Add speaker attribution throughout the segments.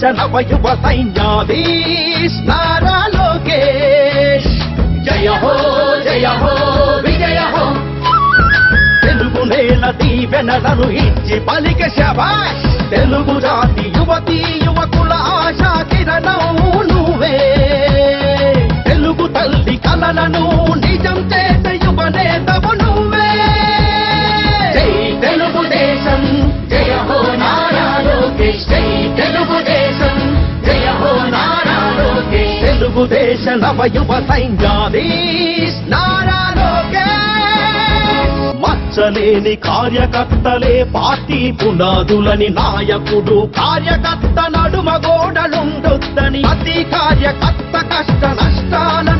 Speaker 1: దేశ నవయువ సైన్యాధీశ్ నారా లోకేష్ జయ హో జయ హో విజయ హో తెలుగు నేల దీవెనలను ఇచ్చి పలిక శబాష్ తెలుగు జాతి యువతి తెలుగుదేశ నవయువ సైన్యాధీశ్ మచ్చలేని కార్యకర్తలే పార్టీ పునాదులని నాయకుడు కార్యకర్త నడుమ గోడలుండొద్దని అతి కార్యకర్త కష్ట నష్టాలను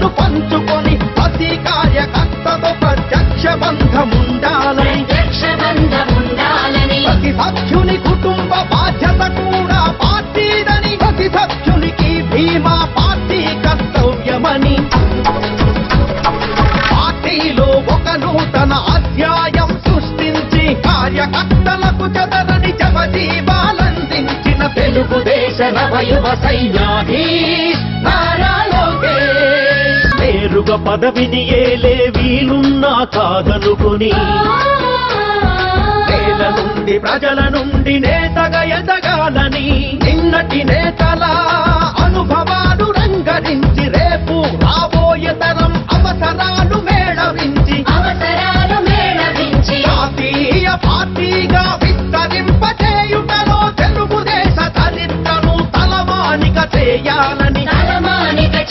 Speaker 1: నేరుగా పదవిని ఏలే వీలున్నా కాదనుకుని. నేల నుండి ప్రజల నుండి నేతగా ఎదగాలని. చేయాలని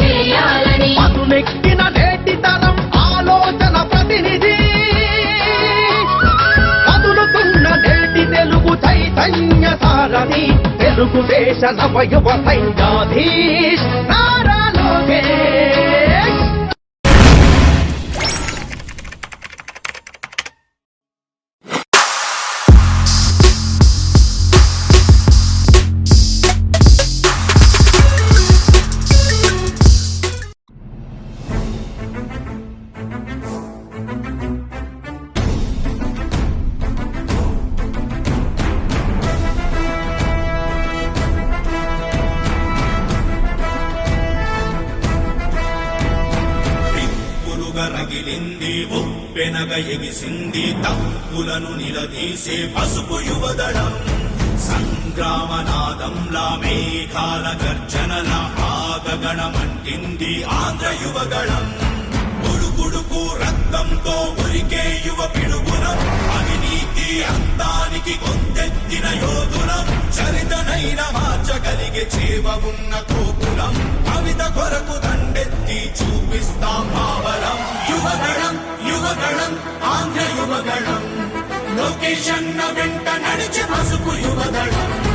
Speaker 2: చేయాలని.
Speaker 1: మధునెక్కిన నేటి తరం ఆలోచన ప్రతినిధి. నేటి తెలుగు చైతన్య సారథి తెలుగుదేశ నవయువ సైన్యాధీశ్
Speaker 3: రగిలింది ఉప్పెనగ ఎగిసింది తప్పులను నిలదీసే పసుపు యువదళం. సంగ్రామనాదంలా మేఘాల గర్జనల ఆగగణమంటింది ఆంధ్ర యువగణం ఉడుకుడుకు రక్తంతో ఉరికే యువ లొకేషన్ వెంట నడిచే పసుపు యువగణం